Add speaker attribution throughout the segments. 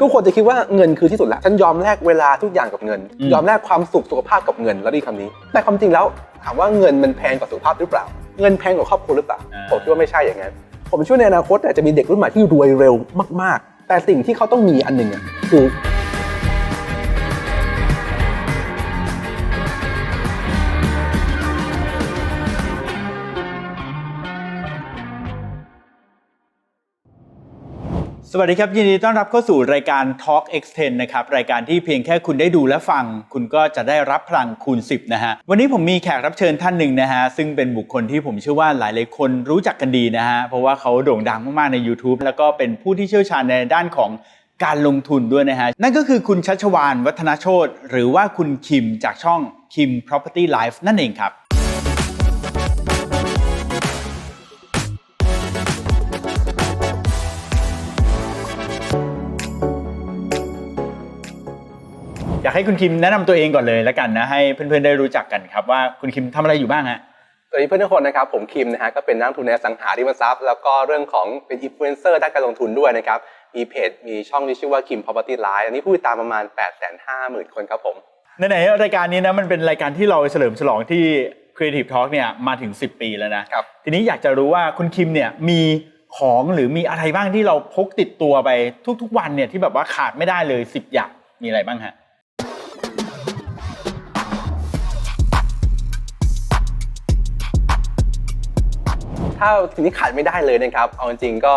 Speaker 1: ทุกคนจะคิดว่าเงินคือที่สุดแล้วฉันยอมแลกเวลาทุกอย่างกับเงิน
Speaker 2: อืม
Speaker 1: ยอมแลกความสุขสุขภาพกับเงินแล้วดีคำนี้ แต่ความจริงแล้วถามว่าเงินมันแพงกว่าสุขภาพหรือเปล่า เงินแพงกว่าครอบครัวหรือเปล่าผมคิดว่าไม่ใช่อย่างนั้นผมเชื่อในอนาคตเนี่ยจะมีเด็กรุ่นใหม่ที่รวยเร็วมาก ๆ แต่สิ่งที่เขาต้องมีอันหนึ่งอะคือ
Speaker 2: วัสดีครับ ยินดีต้อนรับเข้าสู่รายการ Talk X10 นะครับ รายการที่เพียงแค่คุณได้ดูและฟัง คุณก็จะได้รับพลังคูณ 10 นะฮะ วันนี้ผมมีแขกรับเชิญท่านหนึ่งนะฮะ ซึ่งเป็นบุคคลที่ผมเชื่อว่าหลายๆคนรู้จักกันดีนะฮะ เพราะว่าเขาโด่งดังมาก ๆ ใน YouTube แล้วก็เป็นผู้ที่เชี่ยวชาญในด้านของการลงทุนด้วยนะฮะ นั่นก็คือคุณชัชวานวัฒนโชตหรือว่าคุณคิมจากช่อง Kim Property Life นั่นเองครับ ให้คุณคิมแนะนำตัวเองก่อนเลยแล้วกันนะให้เพื่อนๆได้รู้จักกันครับว่าคุณคิมทำอะไรอยู่บ้างฮะ
Speaker 1: สวัสดีเพื่อนทุกคนนะครับผมคิมนะฮะก็เป็นนักลงทุนในอสังหาริมทรัพย์แล้วก็เรื่องของเป็นอินฟลูเอนเซอร์ด้านการลงทุนด้วยนะครับมีเพจมีช่องที่ชื่อว่า Kim Property Live อันนี้ผู้ติดตามประมาณ 8 5 0 0 0 0 คนครับผม
Speaker 2: ไหนๆรายการนี้นะมันเป็นรายการที่เราเฉลิมฉลองที่ Creative Talk เนี่ยมาถึง 10 ปีแล้วนะครับ ทีนี้อยากจะรู้ว่าคุณคิมเนี่ยมีของหรือมีอะไรบ้างที่เราพกติดตัวไปทุกๆวันเนี่ยที่แบบว่าขาดไม่ได้เลย 10 อย่างมีอะไรบ้างฮะ
Speaker 1: ถ้าสิ่งที่ขาดไม่ได้เลยนะครับ เอาจริงๆก็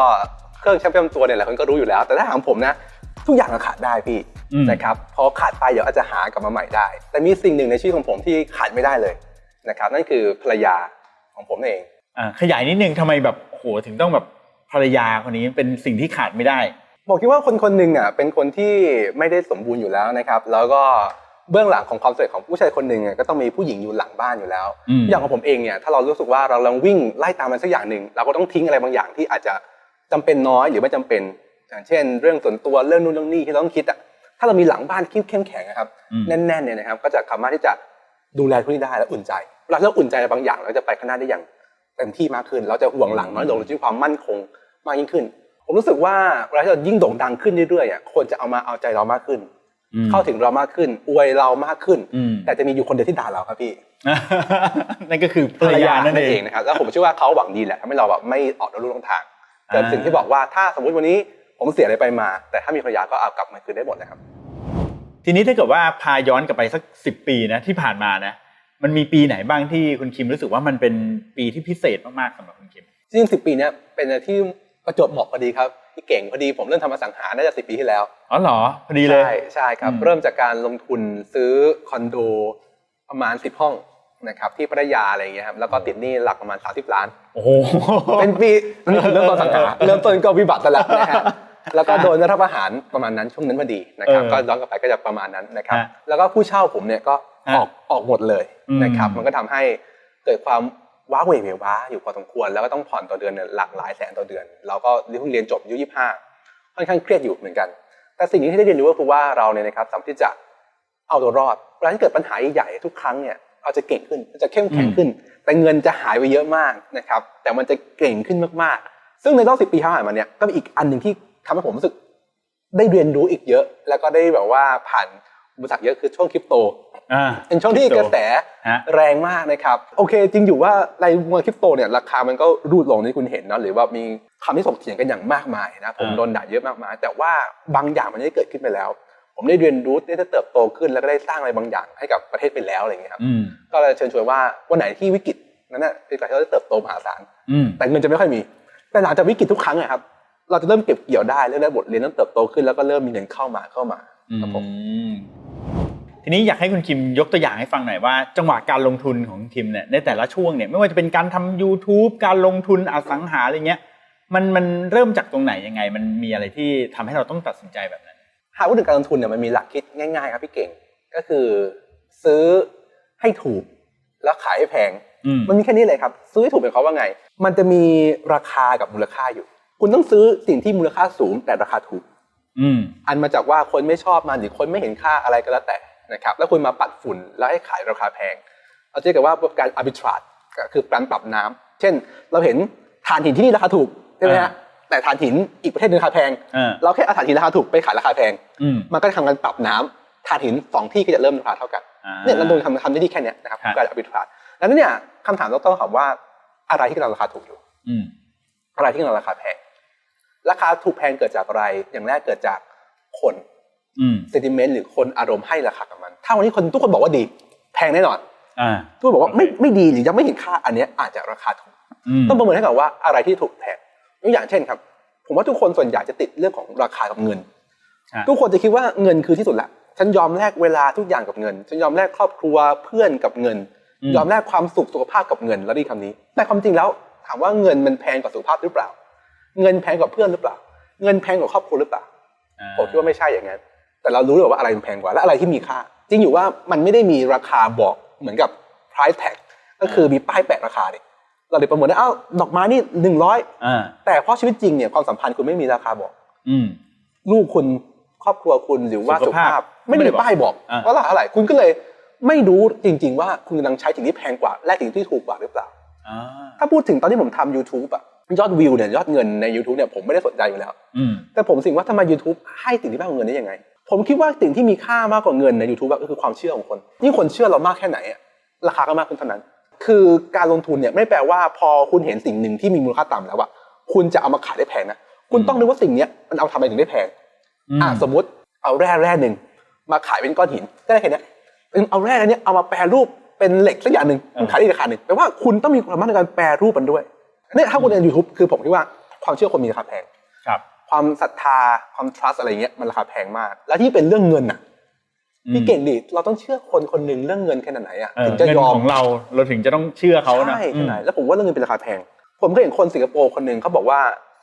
Speaker 1: เครื่องใช้ประจำตัวเนี่ยหลายคนก็รู้อยู่แล้ว แต่ถ้าถามผมนะ ทุกอย่างก็ขาดได้พี่
Speaker 2: อืม
Speaker 1: นะครับพอขาดไปเดี๋ยวอาจจะหากลับมาใหม่ได้ แต่มีสิ่งหนึ่งในชีวิตของผมที่ขาดไม่ได้เลยนะครับนั่นคือภรรยาของผมเอง
Speaker 2: อ่าขยายนิดนึงทำไมแบบโหถึงต้องแบบภรรยาคนนี้เป็นสิ่งที่ขาดไม่ได้
Speaker 1: ผมคิดว่าคนคนหนึ่งอะเป็นคนที่ไม่ได้สมบูรณ์อยู่แล้วนะครับ แล้วก็ เบื้องหลังของความสำเร็จของผู้ชายคนหนึ่งอะก็ต้องมีผู้หญิงอยู่หลังบ้านอยู่แล้ว
Speaker 2: อืม
Speaker 1: อย่างของผมเองเนี่ยถ้าเรารู้สึกว่าเรากำลังวิ่งไล่ตามมันสักอย่างหนึ่งเราก็ต้องทิ้งอะไรบางอย่างที่อาจจะจำเป็นน้อยหรือไม่จำเป็นอย่างเช่น เรื่องส่วนตัวเรื่องนู่นเรื่องนี้ที่เราต้องคิดอะถ้าเรามีหลังบ้านที่เข้มแข็งนะครับ
Speaker 2: อืม
Speaker 1: แน่นๆเนี่ยนะครับ ก็จะสามารถที่จะดูแลทุกที่ได้และอุ่นใจเวลาที่เราอุ่นใจในบางอย่าง เราจะไปข้างหน้าได้อย่างเต็มที่มากขึ้น เราจะห่วงหลังน้อยลงเราจะมีความมั่นคงมากยิ่งขึ้น ผมรู้สึกว่าเวลาที่เรายิ่งโด่งดังขึ้นเรื่อยๆอะคนจะเอามาเอาใจเรามากขึ้น
Speaker 2: อืม
Speaker 1: เข้าถึงเรามากขึ้น อวยเรามากขึ้น
Speaker 2: อืม
Speaker 1: แต่จะมีอยู่คนเดียวที่ด่าเราครับพี่
Speaker 2: นั่นก็คือภรรยานั่นเอง
Speaker 1: นะครับแล้วผมเชื่อว่าเขาหวังดีแหละทำให้เราแบบไม่ออกนอกลู่นอกทางแต่
Speaker 2: อ่า
Speaker 1: สิ่งที่บอกว่าถ้าสมมติวันนี้ผมเสียอะไรไปมา แต่ถ้ามีภรรยาก็เอากลับมาคืนได้หมดนะครับ
Speaker 2: ทีนี้ถ้าเกิดว่าพาย้อนกลับไปสักสิบปีนะที่ผ่านมานะมันมีปีไหนบ้างที่คุณคิมรู้สึกว่ามันเป็นปีที่พิเศษมากๆสำหรับคุณคิม
Speaker 1: จริงสิบปีเนี้ยเป็นอะไรที่ประจวบเหมาะพอดีครับพี่เก่งพอดีผมเริ่มทำอสังหาน่าจะสิบปีที่แล้ว
Speaker 2: อ๋อเหรอพอดีเลย
Speaker 1: ใช่ใช่ครับ
Speaker 2: อืม
Speaker 1: เริ่มจากการลงทุนซื้อคอนโดประมาณ 10 ห้องนะครับที่พัทยาอะไรอย่างเงี้ยครับแล้วก็ติดหนี้หลักประมาณ 30 ล้าน
Speaker 2: โอ้โห
Speaker 1: เป็นปีนั่นคือเริ่มต้นสังหาเริ่มต้นก็วิบัติซะแล้วนะฮะแล้วก็โดนรัฐประหารประมาณนั้นช่วงนั้นพอดีนะครับ
Speaker 2: เออ
Speaker 1: ก็ย้อนกลับไปก็จะประมาณนั้นนะครับ
Speaker 2: ฮะ
Speaker 1: แล้วก็ผู้เช่าผมเนี่ยก็
Speaker 2: ฮะ
Speaker 1: ออกออกหมดเลย
Speaker 2: อืม
Speaker 1: นะครับมันก็ทำให้เกิดความว้าเหวเหวว้าอยู่พอสมควร แล้วก็ต้องผ่อนต่อเดือนเนี่ยหลักหลายแสนต่อเดือน เราก็เพิ่งเรียนจบอายุยี่ห้าค่อนข้างเครียดอยู่เหมือนกัน แต่สิ่งที่ได้เรียนรู้ก็คือว่าเราเนี่ยนะครับสามารถที่จะเอาตัวรอดเวลาที่เกิดปัญหาใหญ่ๆทุกครั้งเนี่ยเราจะเก่งขึ้นจะเข้มแข็งขึ้น แต่เงินจะหายไปเยอะมากนะครับแต่มันจะเก่งขึ้นมากๆ ซึ่งในรอบสิปีที่ผ่านมาเนี่ยก็มีอีกอันหนึ่งที่ทำให้ผมรู้สึกได้เรียนรู้อีกเยอะ แล้วก็ได้แบบว่าผ่านอุปสรรคเยอะคือช่วงคริปโต เป็นช่วงที่กระแส
Speaker 2: ฮะ
Speaker 1: แรงมากนะครับ โอเค จริงอยู่ว่าในวงการคริปโตเนี่ยราคามันก็รูดลงที่คุณเห็นเนาะหรือว่ามีคำที่ถกเถียงกันอย่างมากมายนะผม
Speaker 2: อ่า
Speaker 1: โดนด่าเยอะมากมาย แต่ว่าบางอย่างมันได้เกิดขึ้นไปแล้ว ผมได้เรียนรู้ได้เติบโตขึ้นแล้วก็ได้สร้างอะไรบางอย่างให้กับประเทศไปแล้วอะไรอย่างเงี้ยครับ
Speaker 2: อืม
Speaker 1: ก็เลยเชิญชวนว่าวันไหนที่วิกฤตนั้นน่ะเป็นการที่เราได้เติบโตมหาศาล
Speaker 2: อืม
Speaker 1: แต่เงินจะไม่ค่อยมี แต่หลังจากวิกฤตทุกครั้งอะครับเราจะเริ่มเก็บเกี่ยวได้เริ่มได้บทเรียนเริ่มเติบโตขึ้นแล้วก็เริ่มมีเงินเข้ามาเข้ามาครับผม
Speaker 2: อืม ทีนี้อยากให้คุณคิมยกตัวอย่างให้ฟังหน่อยว่า จังหวะการลงทุนของคุณคิมเนี่ยในแต่ละช่วงเนี่ยไม่ว่าจะเป็นการทำ YouTube การลงทุนอสังหาอะไรเงี้ยมันมันเริ่มจากตรงไหนยังไง มันมีอะไรที่ทำให้เราต้องตัดสินใจแบบนั้น
Speaker 1: หากพูดถึงการลงทุนเนี่ยมันมีหลักคิดง่ายๆครับพี่เก่งก็คือ ซื้อให้ถูกแล้วขายให้แพง
Speaker 2: อืม
Speaker 1: มันมีแค่นี้เลยครับ ซื้อให้ถูกเป็นเขามว่าไง มันจะมีราคากับมูลค่าอยู่ คุณต้องซื้อสิ่งที่มูลค่าสูงแต่ราคาถูก
Speaker 2: อืม
Speaker 1: อันมาจากว่าคนไม่ชอบมันหรือคนไม่เห็นค่าอะไรก็แล้วแต่ นะครับแล้วคุณมาปัดฝุ่นแล้วให้ขายราคาแพงเราจะเรียกกันว่าการ arbitrage ก็คือการปรับน้ำเช่น เราเห็นถ่านหินที่นี่ราคาถูกใช่ไหมฮะ
Speaker 2: อ่า
Speaker 1: แต่ถ่านหินอีกประเทศหนึงราคาแพง
Speaker 2: เออ
Speaker 1: เราแค่เอาถ่านหินราคาถูกไปขายราคาแพง
Speaker 2: อืม
Speaker 1: มันก็จะทำการปรับน้ำถ่านหินสองที่ก็จะเริ่มราคาเท่ากัน
Speaker 2: อ่า
Speaker 1: เนี่ยเราโดนทำทำได้ดีแค่เนี้ยนะครับ
Speaker 2: ครับ
Speaker 1: การอัพราคาดังนั้นเนี่ยคำถามต้องถามว่าอะไรที่กำลังราคาถูกอยู่
Speaker 2: อืม
Speaker 1: อะไรที่กำลังราคาแพง ราคาถูกแพงเกิดจากอะไร อย่างแรกเกิดจากคน
Speaker 2: อืม
Speaker 1: เซติเมนต์หรือคนอารมณ์ให้ราคากับมัน ถ้าวันนี้คนทุกคนบอกว่าดี แพงแน่นอน
Speaker 2: อ่า
Speaker 1: ทุกคนบอกว่า
Speaker 2: โอเค
Speaker 1: ไม่ไม่ดีหรือยังไม่เห็นค่าอันเนี้ยอาจจะราคาถูก
Speaker 2: อืม
Speaker 1: ต้องประเมินให้ก่อนว่าอะไรที่ถูกแพงยกอย่างเช่นครับ ผมว่าทุกคนส่วนใหญ่จะติดเรื่องของราคากับเงิน
Speaker 2: ครับ
Speaker 1: ทุกคนจะคิดว่าเงินคือที่สุดละฉันยอมแลกเวลาทุกอย่างกับเงิน ฉันยอมแลกครอบครัวเพื่อนกับเงิน
Speaker 2: อืม
Speaker 1: ยอมแลกความสุขสุขภาพกับเงินแล้วได้คำนี้ แต่ความจริงแล้วถามว่าเงินมันแพงกว่าสุขภาพหรือเปล่า เงินแพงกว่าเพื่อนหรือเปล่า เงินแพงกว่าครอบครัวหรือเปล่า
Speaker 2: อ่า
Speaker 1: ผมคิดว่าไม่ใช่อย่างนั้น แต่เรารู้เลยว่าอะไรมันแพงกว่าและอะไรที่มีค่า จริงอยู่ว่ามันไม่ได้มีราคาบอกเหมือนกับ price tag ก็คือมีป้ายแปะราคาดิเราเลยประเมินได้อ้าวดอกไม้นี่หนึ่งร้อย
Speaker 2: อ่า
Speaker 1: แต่เพราะชีวิตจริงเนี่ยความสัมพันธ์คุณไม่มีราคาบอก
Speaker 2: อืม
Speaker 1: ลูกคุณครอบครัวคุณหรือว่า
Speaker 2: สุ
Speaker 1: สุ
Speaker 2: ข
Speaker 1: ข
Speaker 2: ภาพ
Speaker 1: ภาพ ไม่ได้มีป้ายบอก
Speaker 2: อ่า
Speaker 1: ว่าราคาเท่าไหร่คุณก็เลยไม่รู้จริง ๆ ว่าคุณกำลังใช้สิ่งที่แพงกว่า แลกสิ่งที่ถูกกว่าหรือเปล่า
Speaker 2: อ่า
Speaker 1: ถ้าพูดถึงตอนที่ผมทำ YouTube อะยอดวิวเนี่ยยอดเงินใน YouTube เนี่ยผมไม่ได้สนใจอยู่แล้ว
Speaker 2: อืม
Speaker 1: แต่ผมสิ่งว่าทำไม YouTube ให้สิ่งที่มากกว่าเงินได้ยังไง ผมคิดว่าสิ่งที่มีค่ามากกว่าเงินใน YouTube อะก็คือความเชื่อของคนยิ่งคนเชื่อเรามากแค่ไหนอะราคาก็มากขึ้นเท่านั้น คือการลงทุนเนี่ยไม่แปลว่าพอคุณเห็นสิ่งหนึ่งที่มีมูลค่าต่ำแล้วอะคุณจะเอามาขายได้แพงนะคุณต้องรู้ว่าสิ่งเนี้ยมันเอาทำไมถึงได้แพง
Speaker 2: อืม
Speaker 1: อะสมมติเอาแร่แร่หนึ่งมาขายเป็นก้อนหินก็ได้แค่เนี้ยเป็นเอาแร่อันเนี้ยเอามาแปรรูปเป็นเหล็กสักอย่างหนึ่งมันขายได้อีกราคาหนึ่งแปลว่าคุณต้องมีความสามารถในการแปรรูปมันด้วยเนี่ยถ้าคุณเรียนยูทูบคือผมคิดว่าความเชื่อคนมีราคาแพง
Speaker 2: ครับ
Speaker 1: ความศรัทธาความ trust อะไรเงี้ยมันราคาแพงมาก แล้วที่เป็นเรื่องเงินอะ
Speaker 2: อืม
Speaker 1: พี่เก่งดิเราต้องเชื่อคนคนหนึ่งเรื่องเงินแค่ไหนอะ
Speaker 2: เออ
Speaker 1: ถึงจะ
Speaker 2: เงิน
Speaker 1: ยอม
Speaker 2: ของเราเราถึงจะต้องเชื่อเขานะ
Speaker 1: ใช่
Speaker 2: อืม
Speaker 1: ใช่แล้วผมว่าเรื่องเงินเป็นราคาแพง ผมเคยเห็นคนสิงคโปร์คนหนึ่งเขาบอกว่า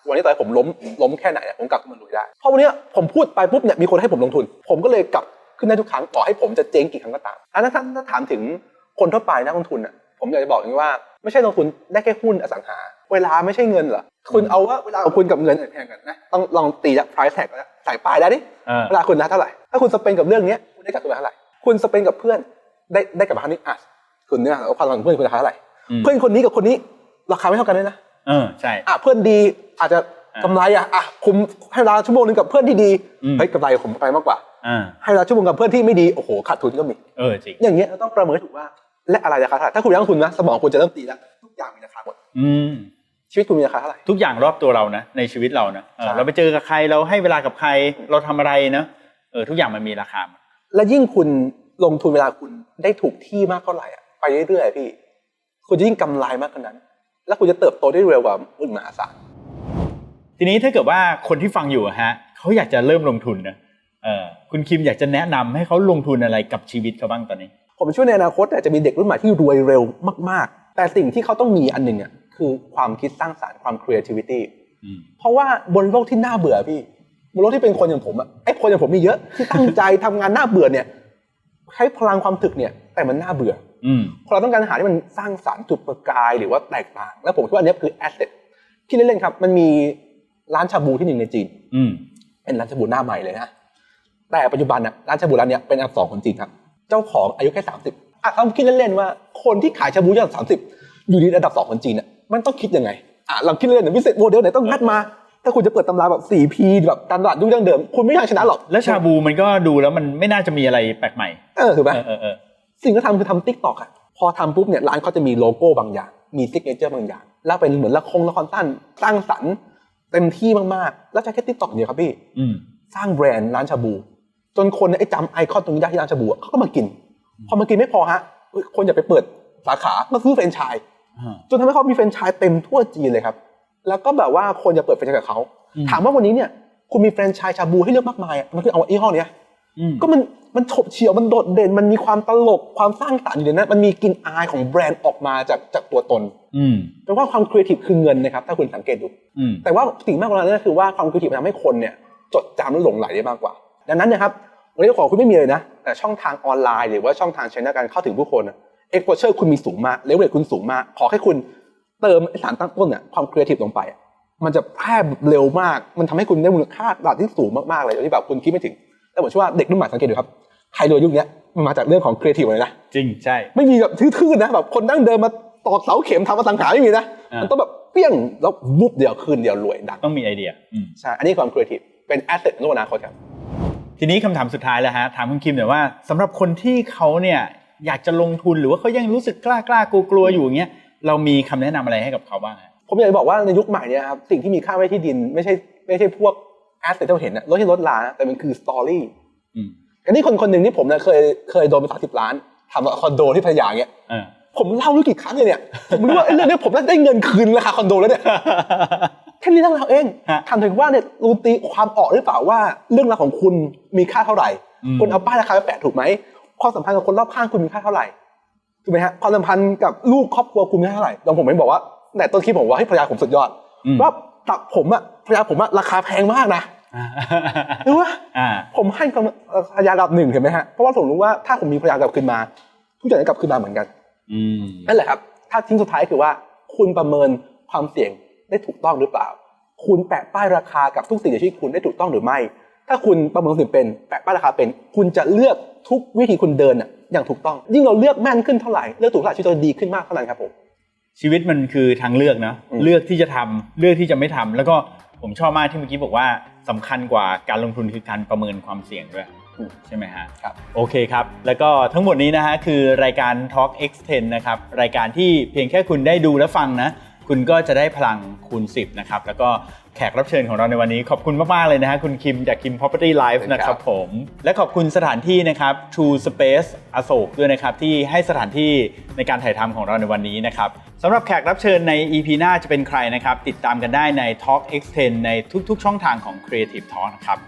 Speaker 1: วันนี้ตอนผมล้มล้มแค่ไหนอะผมกลับขึ้นมาลุยได้เพราะวันเนี้ยผมพูดไปปุ๊บเนี่ยมีคนให้ผมลงทุน ผมก็เลยกลับขึ้นได้ทุกครั้งต่อให้ผมจะเจ๊งกี่ครั้งก็ตามอันนั้นถ้าถ้าถามถึงคนทั่วไปนักลงทุนอะผมอยากจะบอกอย่างนี้ว่า ไม่ใช่ลงทุนได้แค่หุ้นอสังหา เวลาไม่ใช่เงินเหรอคุณเอาว่าเวลาของคุณกับเงินแพงกันนะต้องลองตีจาก price tag แล้วใส่ป้ายได้ดิ
Speaker 2: เออ
Speaker 1: เวลาคุณนะเท่าไหร่ถ้าคุณสเปนกับเรื่องเนี้ยคุณได้กลับมาเท่าไหร่คุณสเปนกับเพื่อนได้ได้กลับมาเท่านี้อะคุณเนี่ยเอาความสัมพันธ์เพื่อนคุณราคาเท่าไหร่
Speaker 2: อืม
Speaker 1: เพื่อนคนนี้กับคนนี้ราคาไม่เท่ากันเลยนะ
Speaker 2: เออใช่
Speaker 1: อะเพื่อนดีอาจจะ
Speaker 2: อะ
Speaker 1: กำไรอะอะคุมให้เวลาชั่วโมงหนึงกับเพื่อนที่ดี
Speaker 2: อืม
Speaker 1: เฮ้ยกำไรผมไปมากกว่า
Speaker 2: อ่า
Speaker 1: ให้เวลาชั่วโมงกับเพื่อนที่ไม่ดีโอ้โหขาดทุนก็มี
Speaker 2: เออจริง
Speaker 1: อย่างเงี้ยเราต้องประเมินให้ถูกว่า และอะไรราคาเท่าไหร่ถ้าคุณยังลงทุนนะสมองคุณจะเริ่มตีแล้วทุกอย่างมีราคาหมด
Speaker 2: อืม
Speaker 1: ชีวิตคุณมีราคาเท่าไหร่
Speaker 2: ทุกอย่างรอบตัวเรานะในชีวิตเรานะเออ
Speaker 1: ใช่
Speaker 2: เราไปเจอกับใครเราให้เวลากับใครเราทำอะไรนะเออทุกอย่างมันมีราคาหมด
Speaker 1: และยิ่งคุณลงทุนเวลาคุณได้ถูกที่มากเท่าไหร่อะไปเรื่อยๆพี่ คุณจะยิ่งกำไรมากขนาดนั้น แล้วคุณจะเติบโตได้เร็วกว่าอื่นมหาศาล
Speaker 2: ทีนี้ถ้าเกิดว่าคนที่ฟังอยู่อะฮะเขาอยากจะเริ่มลงทุนนะเออคุณคิมอยากจะแนะนำให้เขาลงทุนอะไรกับชีวิตเขาบ้างตอนนี้
Speaker 1: ผมเชื่อในอนาคตเนี่ยจะมีเด็กรุ่นใหม่ที่รวยเร็วมาก ๆ แต่สิ่งที่เขาต้องมีอันหนึ่งอะคือความคิดสร้างสรรค์ความ creativity
Speaker 2: อืม
Speaker 1: เพราะว่าบนโลกที่น่าเบื่อพี่บนโลกที่เป็นคนอย่างผมอะไอ้คนอย่างผมมีเยอะที่ตั้งใจทำงานน่าเบื่อเนี่ยใช้พลังความถึกเนี่ย แต่มันน่าเบื่อ
Speaker 2: อืม
Speaker 1: พอเราต้องการหาที่มันสร้างสรรค์จุดประกายหรือว่าแตกต่าง แล้วผมคิดว่าอันเนี้ยคือแอสเซทที่เล่นๆครับ มันมีร้านชาบูที่หนึ่งในจีน
Speaker 2: อืม
Speaker 1: เป็นร้านชาบูหน้าใหม่เลยนะแต่ปัจจุบันน่ะร้านชาบูร้านเนี้ยเป็นอันดับสองของจีนครับ เจ้าของอายุแค่สามสิบอะลองคิดเล่นๆว่าคนที่ขายชาบูอันดับสามสิบอยู่ในอันดับสองของจีนอะมันต้องคิดยังไงอะลองคิดเล่นๆหน่อยวิเศษโมเดลไหนต้องงัดมาถ้าคุณจะเปิดตำราแบบ 4P แบบตามตลาดยุคดั้งเดิม คุณไม่มีทางชนะหรอก
Speaker 2: แล้วชาบูมันก็ดูแล้วมันไม่น่าจะมีอะไรแปลกใหม่
Speaker 1: เออถูกไหม
Speaker 2: เออเออเออ
Speaker 1: สิ่งที่ทำคือทำติ๊กต็อกอะพอทำปุ๊บเนี่ยร้านเขาจะมีโลโก้บางอย่าง มีซิกเนเจอร์บางอย่าง แล้วเป็นเหมือนละครละครสั้นสร้างสรรค์เต็มที่มากๆ แล้วใช้แค่ติ๊กต็อกเดียวครับพี่
Speaker 2: อืม
Speaker 1: สร้างแบรนด์ร้านชาบู จนคนเนี่ยไอ้จำไอคอนตรงนี้ได้ที่ร้านชาบูอะเขาก็มากิน พอมากินไม่พอฮะเฮ้ยคนอยากไปเปิดสาขาก็ซื้อแฟรนไชส์
Speaker 2: อ่า
Speaker 1: จนทำให้เขามีแฟรนไชส์เต็มทั่วจีนเลยครับ แล้วก็แบบว่าคนอยากเปิดแฟรนไชส์กับเขา
Speaker 2: อืม
Speaker 1: ถามว่าวันนี้เนี่ยคุณมีแฟรนไชส์ชาบูให้เลือกมากมายอะมันคือเอายี่ห้อเนี้ย
Speaker 2: อืม
Speaker 1: ก็มันมันฉบเฉี่ยวมันโดดเด่น มันมีความตลกความสร้างสรรค์อยู่ในนั้นมันมีกลิ่นอายของแบรนด์ออกมาจากจากตัวตน
Speaker 2: อืม
Speaker 1: แปลว่าความครีเอทีฟคือเงินนะครับ ถ้าคุณสังเกตดู
Speaker 2: อืม
Speaker 1: แต่ว่าสิ่งมากกว่านั้นก็คือว่าความครีเอทีฟมันทำให้คนเนี่ย จดจำและหลงไหลได้มากกว่า ดังนั้นนะครับวันนี้ของคุณไม่มีเลยนะ แต่ช่องทางออนไลน์หรือว่าช่องทางใช้ในการเข้าถึงผู้คนเอ็กโพเชอร์คุณมีสูงมากเลเวลคุณสูงมาก ขอให้คุณเติมไอ้สารตั้งต้นเนี่ยความครีเอทีฟลงไปอะมันจะแพร่เร็วมาก มันทำให้คุณได้มูลค่าตลาดที่สูงมากๆเลยโดยที่แบบคุณคิดไม่ถึงแล้วผมเชื่อว่าเด็กรุ่นใหม่สังเกตดูครับใครรวยยุคเนี้ยมันมาจากเรื่องของครีเอทีฟเลยนะ
Speaker 2: จริงใช่
Speaker 1: ไม่มีแบบทื่อๆนะแบบคนนั่งเดินมาตอกเสาเข็มทำอสังหาไม่มีนะ
Speaker 2: อ่ามั
Speaker 1: มันต้องแบบเปี้ยงแล้ววุบเดียวคืนเดียวรวยดัง
Speaker 2: ต้องมีไอเดียอืม
Speaker 1: ใช่อันนี้ความครีเอทีฟเป็นแอสเซทในโลกอนาคตครับ
Speaker 2: ทีนี้คำถามสุดท้ายแล้วฮะถามคุณคิมหน่อยว่าสำหรับคนที่เขาเนี่ยอยากจะลงทุนหรือว่าเขายังรู้สึกกล้ากล้ากลัวกลัวๆอยู่อย่างเงี้ยเรามีคำแนะนำอะไรให้กับเขาบ้างฮะ
Speaker 1: ผมอยากจะบอกว่าในยุคใหม่เนี่ยครับสิ่งที่มีค่าไม่ใช่ที่ดินไม่ใช่ไม่ใช่พวกแอสเซทที่เราเห็นนะรถที่รถลานะแต่มันคือสตอรี่
Speaker 2: อืม
Speaker 1: อันนี้คนคนหนึ่งที่ผมเนี่ยเคยเคยโดนไปสามสิบล้านทำคอนโดที่พัทยาเนี่ย
Speaker 2: เออ
Speaker 1: ผมเล่าไม่รู้กี่ครั้งเลยเนี่ยผมรู้ว่าเอ้ยเรื่องนี้ผมน่าจะได้เงินคืนราคาคอนโดแล้วเนี่ยแค่นี้เรื่องราวเอง
Speaker 2: ฮะ
Speaker 1: ถามถึงว่าเนี่ยรูตีความออกหรือเปล่าว่า เรื่องราวของคุณมีค่าเท่าไหร่
Speaker 2: อืม
Speaker 1: คุณเอาป้ายราคาไปแปะถูกไหมความสัมพันธ์กับคนรอบข้างคุณมีค่าเท่าไหร่ถูกไหมฮะความสัมพันธ์กับลูกครอบครัวคุณมีค่าเท่าไหร่ตอนผมไม่บอกว่าแต่ต้นคลิปผมว่าให้ภรรยาผมสุดยอด
Speaker 2: อืม
Speaker 1: ว่าตับผมอะภรรยาผมอะราคาแพงมากนะรู้ว่า
Speaker 2: อ่า
Speaker 1: ผมให้กับภรรยาระดับหนึ่งเห็นไหมฮะเพราะว่าผมรู้ว่าถ้าผมมีภรรยากลับคืนมาทุกอย่างจะกลับคืนมาเหมือนกัน
Speaker 2: อืม
Speaker 1: นั่นแหละครับ ถ้าทิ้งสุดท้ายคือว่า คุณประเมินความเสี่ยง ได้ถูกต้องหรือเปล่า คุณแปะป้ายราคากับทุกสิ่งในชีวิตคุณได้ถูกต้องหรือไม่ ถ้าคุณประเมินความเสี่ยงเป็นแปะป้ายราคาเป็น คุณจะเลือกทุกวิธีคุณเดินอะอย่างถูกต้อง ยิ่งเราเลือกแม่นขึ้นเท่าไหร่เลือกถูกเท่าไหร่ชีวิตเราดีขึ้นมากเท่านั้นครับผม
Speaker 2: ชีวิตมันคือทางเลือกนะ
Speaker 1: อืม
Speaker 2: เลือกที่จะทำเลือกที่จะไม่ทำแล้วก็ผมชอบมากที่เมื่อกี้บอกว่าสำคัญกว่าการลงทุนคือการประเมินความเสี่ยงด้วย
Speaker 1: อืม
Speaker 2: ใช่ไหมฮะ
Speaker 1: ครับ
Speaker 2: โอเคครับ แล้วก็ทั้งหมดนี้นะฮะคือรายการ Talk X10 นะครับ รายการที่เพียงแค่คุณได้ดูและฟังนะ คุณก็จะได้พลังคูณ 10 นะครับ แล้วก็แขกรับเชิญของเราในวันนี้ ขอบคุณมาก ๆ เลยนะฮะคุณคิมจากคิม Property Life นะครับผม และขอบคุณสถานที่นะครับ True Space อโศกด้วยนะครับ ที่ให้สถานที่ในการถ่ายทำของเราในวันนี้นะครับสำหรับแขกรับเชิญใน EP หน้าจะเป็นใครนะครับ ติดตามกันได้ใน Talk X10 ในทุก ๆ ช่องทางของ Creative Talk นะครับ